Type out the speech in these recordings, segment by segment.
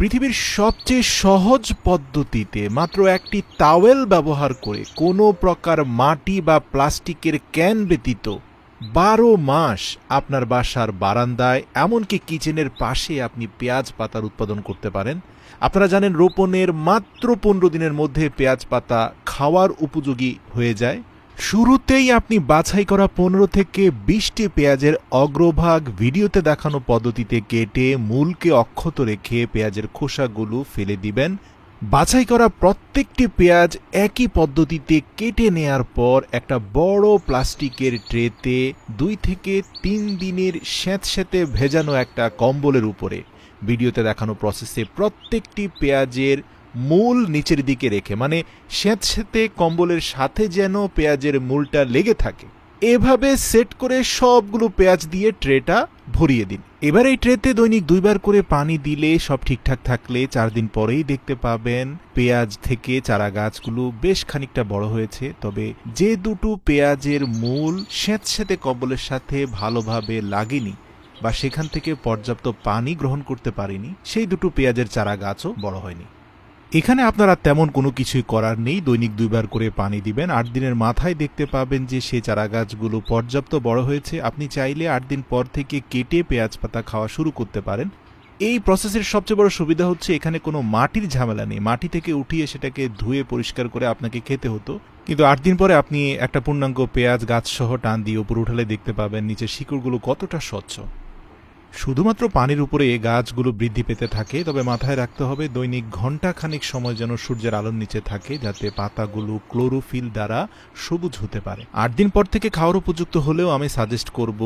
পৃথিবীর সবচেয়ে সহজ পদ্ধতিতে মাত্র একটি তাওয়েল ব্যবহার করে কোনো প্রকার মাটি বা প্লাস্টিকের ক্যান ব্যতীত বারো মাস আপনার বাসার বারান্দায়, এমনকি কিচেনের পাশে আপনি পেঁয়াজ পাতার উৎপাদন করতে পারেন। আপনারা জানেন রোপণের মাত্র পনেরো দিনের মধ্যে পেঁয়াজ পাতা খাওয়ার উপযোগী হয়ে যায়। শুরুতেই আপনি বাছাই করা পনেরো থেকে বিশটি পেঁয়াজের অগ্রভাগ ভিডিওতে দেখানো পদ্ধতিতে কেটে মূলকে অক্ষত রেখে পেঁয়াজের খোসাগুলো ফেলে দিবেন। বাছাই করা প্রত্যেকটি পেঁয়াজ একই পদ্ধতিতে কেটে নেয়ার পর একটা বড় প্লাস্টিকের ট্রেতে দুই থেকে তিন দিনের স্যাঁতস্যাঁতে ভেজানো একটা কম্বলের উপরে। ভিডিওতে দেখানো প্রসেসে প্রত্যেকটি পেঁয়াজের মূল নিচের দিকে রেখে মানে স্যাঁতস্যাঁতে কম্বলের সাথে যেন পেঁয়াজের মূলটা লেগে থাকে, এভাবে সেট করে সবগুলো পেঁয়াজ দিয়ে ট্রেটা ভরিয়ে দিন। এবার এই ট্রেতে দৈনিক দুইবার করে পানি দিলে সব ঠিকঠাক থাকলে চার দিন পরেই দেখতে পাবেন পেঁয়াজ থেকে চারা গাছগুলো বেশ খানিকটা বড় হয়েছে। তবে যে দুটো পেঁয়াজের মূল স্যাঁতস্যাঁতে কম্বলের সাথে ভালোভাবে লাগেনি বা সেখান থেকে পর্যাপ্ত পানি গ্রহণ করতে পারেনি, সেই দুটো পেঁয়াজের চারা গাছও বড় হয়নি। এখানে আপনারা তেমন কোনো কিছুই করার নেই। দৈনিক দুইবার করে পানি দিবেন। আট দিনের মাথায় দেখতে পাবেন যে সে চারা গাছগুলো পর্যাপ্ত বড় হয়েছে। আপনি চাইলে আট দিন পর থেকে কেটে পেঁয়াজ পাতা খাওয়া শুরু করতে পারেন। এই প্রসেসের সবচেয়ে বড় সুবিধা হচ্ছে এখানে কোনো মাটির ঝামেলা নেই। মাটি থেকে উঠিয়ে সেটাকে ধুয়ে পরিষ্কার করে আপনাকে খেতে হতো। কিন্তু আট দিন পরে আপনি একটা পূর্ণাঙ্গ পেঁয়াজ গাছ সহ টান দিয়ে উপর উঠালে দেখতে পাবেন নিচের শিকড়গুলো কতটা স্বচ্ছ। শুধুমাত্র পানির উপরে এই গাছগুলো বৃদ্ধি পেতে থাকে, তবে মাথায় রাখতে হবে দৈনিক ঘণ্টা খানিক সময় যেন সূর্যের আলোর নিচে থাকে, যাতে পাতাগুলো ক্লোরোফিল দ্বারা সবুজ হতে পারে। আট দিন পর থেকে খাওয়ার উপযুক্ত হলেও আমি সাজেস্ট করব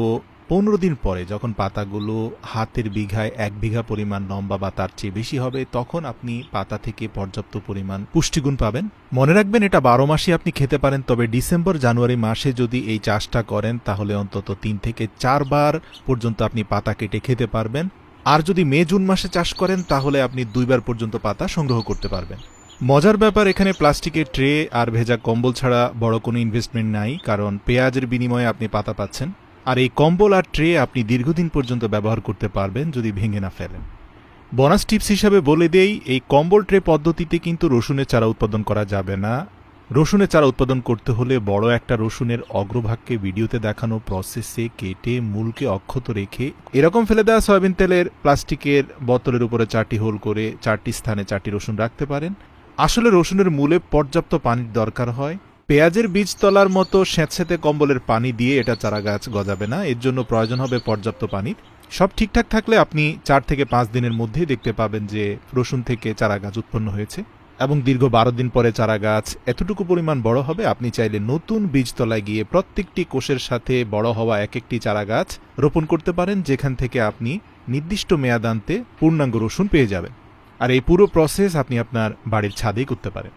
পনেরো দিন পরে যখন পাতাগুলো হাতের বিঘায় এক বিঘা পরিমাণ লম্বা বা তার চেয়ে বেশি হবে, তখন আপনি পাতা থেকে পর্যাপ্ত পরিমাণ পুষ্টিগুণ পাবেন। মনে রাখবেন, এটা বারো মাসে আপনি খেতে পারেন, তবে ডিসেম্বর, জানুয়ারি মাসে যদি এই চাষটা করেন, তাহলে অন্তত তিন থেকে চারবার পর্যন্ত আপনি পাতা কেটে খেতে পারবেন। আর যদি মে, জুন মাসে চাষ করেন, তাহলে আপনি দুইবার পর্যন্ত পাতা সংগ্রহ করতে পারবেন। মজার ব্যাপার, এখানে প্লাস্টিকের ট্রে আর ভেজা কম্বল ছাড়া বড় কোনো ইনভেস্টমেন্ট নাই, কারণ পেঁয়াজের বিনিময়ে আপনি পাতা পাচ্ছেন। আর এই কম্বল আর ট্রে আপনি দীর্ঘদিন পর্যন্ত ব্যবহার করতে পারবেন যদি ভেঙে না ফেলেন। বনাস টিপস হিসাবে বলে দেই, এই কম্বল ট্রে পদ্ধতিতে কিন্তু রসুনের চারা উৎপাদন করা যাবে না। রসুনের চারা উৎপাদন করতে হলে বড় একটা রসুনের অগ্রভাগকে ভিডিওতে দেখানো প্রসেসে কেটে, মূলকে অক্ষত রেখে, এরকম ফেলে দেওয়া সয়াবিন তেলের প্লাস্টিকের বোতলের উপরে চারটি হোল করে, চারটি স্থানে চারটি রসুন রাখতে পারেন। আসলে রসুনের মূলে পর্যাপ্ত পানির দরকার হয়। পেঁয়াজের বীজ তলার মতো স্যাঁতস্যাঁতে কম্বলের পানি দিয়ে এটা চারা গাছ গজাবে না। এর জন্য প্রয়োজন হবে পর্যাপ্ত পানির সব ঠিকঠাক থাকলে আপনি চার থেকে পাঁচ দিনের মধ্যেই দেখতে পাবেন যে রসুন থেকে চারা গাছ উৎপন্ন হয়েছে এবং দীর্ঘ বারো দিন পরে চারা গাছ এতটুকু পরিমাণ বড় হবে, আপনি চাইলে নতুন বীজতলায় গিয়ে প্রত্যেকটি কোষের সাথে বড় হওয়া এক একটি চারা গাছ রোপণ করতে পারেন, যেখান থেকে আপনি নির্দিষ্ট মেয়াদান্তে পূর্ণাঙ্গ রসুন পেয়ে যাবেন। আর এই পুরো প্রসেস আপনি আপনার বাড়ির ছাদেই করতে পারেন।